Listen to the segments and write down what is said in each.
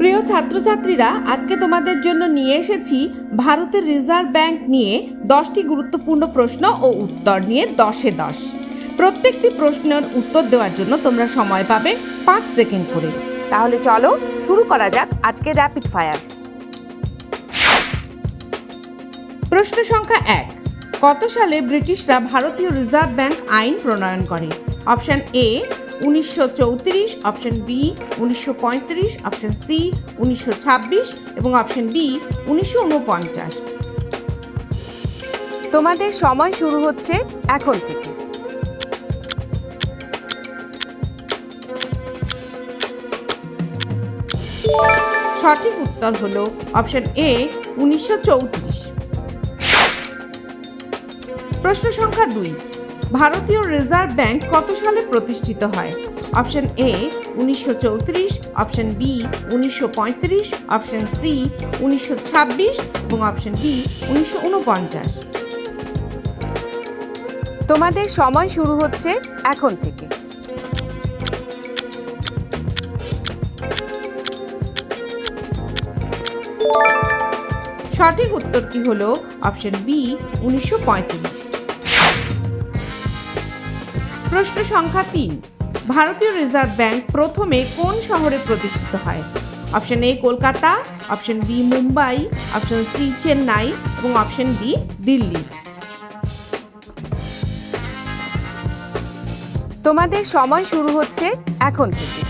প্রিয় ছাত্রছাত্রীরা, আজকে তোমাদের জন্য নিয়ে এসেছি ভারতের রিজার্ভ ব্যাংক নিয়ে দশটি গুরুত্বপূর্ণ প্রশ্ন ও উত্তর নিয়ে দশে দশ। প্রত্যেকটি প্রশ্নের উত্তর দেওয়ার জন্য তোমরা সময় পাবে পাঁচ সেকেন্ড করে। তাহলে চলো শুরু করা যাক আজকে র্যাপিড ফায়ার প্রশ্ন সংখ্যা এক, কত সালে ব্রিটিশরা ভারতীয় রিজার্ভ ব্যাংক আইন প্রণয়ন করে? অপশন এ উনিশশো চৌত্রিশ অপশন বি উনিশশো পঁয়ত্রিশ অপশন সি উনিশশো ছাব্বিশ এবং অপশন ডি উনিশশো উনপঞ্চাশ তোমাদের সময় শুরু হচ্ছে এখন থেকে। সঠিক উত্তর হলো অপশন এ উনিশশো চৌত্রিশ। প্রশ্ন সংখ্যা দুই। ভারতীয় রিজার্ভ ব্যাংক কত সালে প্রতিষ্ঠিত হয়? অপশন এ উনিশশো চৌত্রিশ অপশন বি উনিশশো পঁয়ত্রিশ অপশন সি উনিশশো ছাব্বিশ এবং অপশন ডি উনিশশো উনপঞ্চাশ তোমাদের সময় শুরু হচ্ছে এখন থেকে। সঠিক উত্তরটি হলো অপশন বি উনিশশো পঁয়ত্রিশ। প্রশ্ন সংখ্যা তিন। ভারতীয় রিজার্ভ ব্যাংক প্রথমে কোন শহরে প্রতিষ্ঠিত হয়? Option A Kolkata option B Mumbai option C Chennai এবং অপশন ডি দিল্লি। তোমাদের সময় শুরু হচ্ছে এখন থেকে।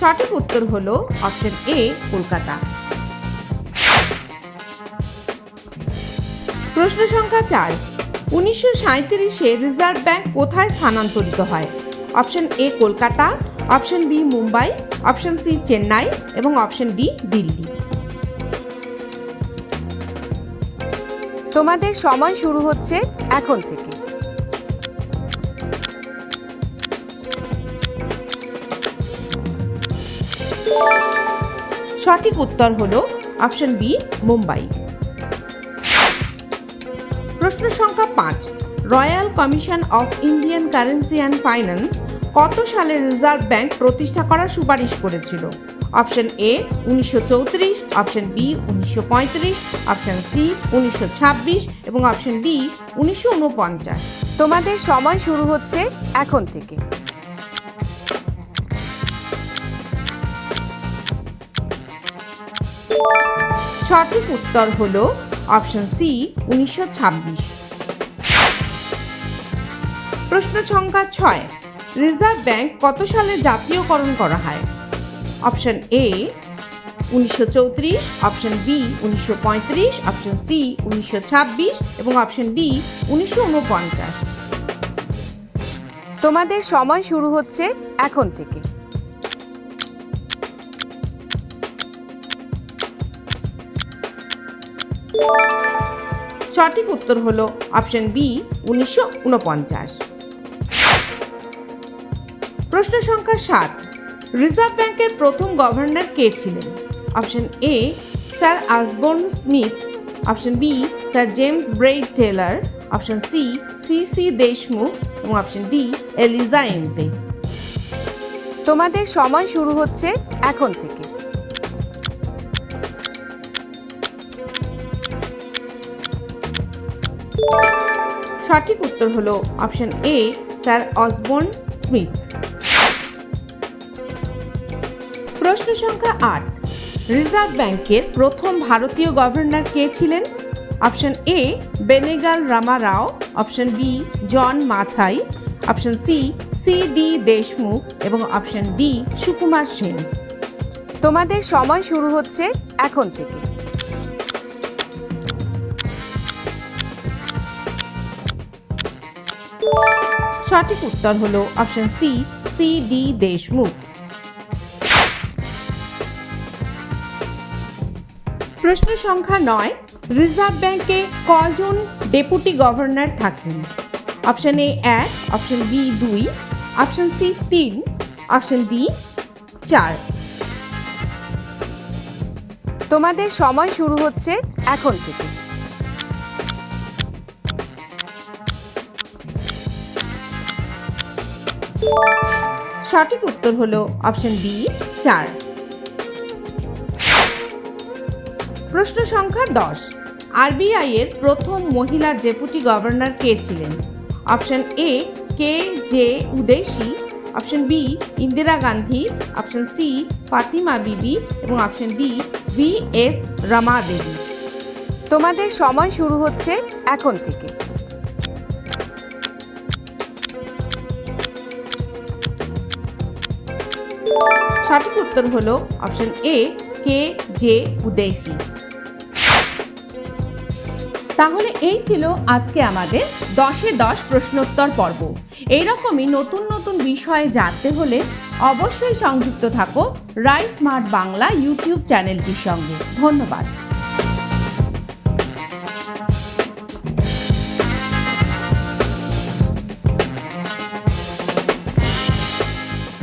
সঠিক উত্তর হলো অপশন এ কলকাতা। প্রশ্ন সংখ্যা চার। উনিশশো সাঁত্রিশে রিজার্ভ ব্যাংক কোথায় স্থানান্তরিত হয়? Option A Kolkata, option B Mumbai, option C Chennai এবং অপশন ডি দিল্লি। তোমাদের সময় শুরু হচ্ছে এখন থেকে। সঠিক উত্তর হলো অপশন বি মুম্বাই। প্রশ্ন সংখ্যা পাঁচ royal commission of Indian currency and finance কত সালে রিজার্ভ ব্যাংক প্রতিষ্ঠা করার সুপারিশ করেছিল? অপশন এ উনিশশো চৌত্রিশ অপশন বি উনিশশো পঁয়ত্রিশ অপশন সি উনিশশো ছাব্বিশ এবং অপশন ডি উনিশশো উনপঞ্চাশ তোমাদের সময় শুরু হচ্ছে এখন থেকে। সঠিক উত্তর হলো অপশন সি, উনিশশো ছাব্বিশ। প্রশ্ন সংখ্যা ছয়, রিজার্ভ ব্যাংক কত সালে জাতীয়করণ করা হয়? অপশন এ, উনিশশো চৌত্রিশ, অপশন বি, উনিশশো পঁয়ত্রিশ, অপশন সি, উনিশশো ছাব্বিশ এবং অপশন ডি, উনিশশো উনপঞ্চাশ তোমাদের সময় শুরু হচ্ছে এখন থেকে। সঠিক উত্তর হলো অপশন বি উনিশশো উনপঞ্চাশ প্রশ্ন সংখ্যা সাত, রিজার্ভ ব্যাংকের প্রথম গভর্নর কে ছিলেন? Option A sir Osborne Smith. Option B sir James Braid Taylor option C C C Deshmukh. এবং অপশন ডি এলিজা এমপে। তোমাদের সময় শুরু হচ্ছে এখন থেকে। সঠিক উত্তর হলো option A sir Osborne Smith. প্রশ্ন সংখ্যা আট, রিজার্ভ ব্যাংকের প্রথম ভারতীয় গভর্নর কে ছিলেন? Option A Benegal Rama Rao option B John Mathai. Option C C D Deshmukh. এবং অপশন ডি সুকুমার সেন। তোমাদের সময় শুরু হচ্ছে এখন থেকে। সঠিক উত্তর হলো option C C D Deshmukh. প্রশ্ন সংখ্যা নয়, রিজার্ভ ব্যাংকে কজন ডেপুটি গভর্নর থাকেন? অপশন এ এক অপশন বি দুই অপশন সি তিন অপশন ডি চার। তোমাদের সময় শুরু হচ্ছে এখন থেকে। সঠিক উত্তর হলো অপশন বি, চার। প্রশ্ন সংখ্যা দশ। আরবিআই এর প্রথম মহিলা ডেপুটি গভর্নর কে ছিলেন? Option A, K J Udeshi. Option B, Indira Gandhi. Option C, Fatima Bibi. এবং option D, V S Rama Devi তোমাদের সময় শুরু হচ্ছে এখন থেকে। সঠিক উত্তর হল অপশন এ, কে, জে উদেশি তাহলে এই ছিল আজকে আমাদের দশে দশ প্রশ্নোত্তর পর্ব। এইরকমই নতুন নতুন বিষয়ে জানতে হলে অবশ্যই সংযুক্ত থাকো রাইস স্মার্ট বাংলা ইউটিউব চ্যানেলটির সঙ্গে। ধন্যবাদ।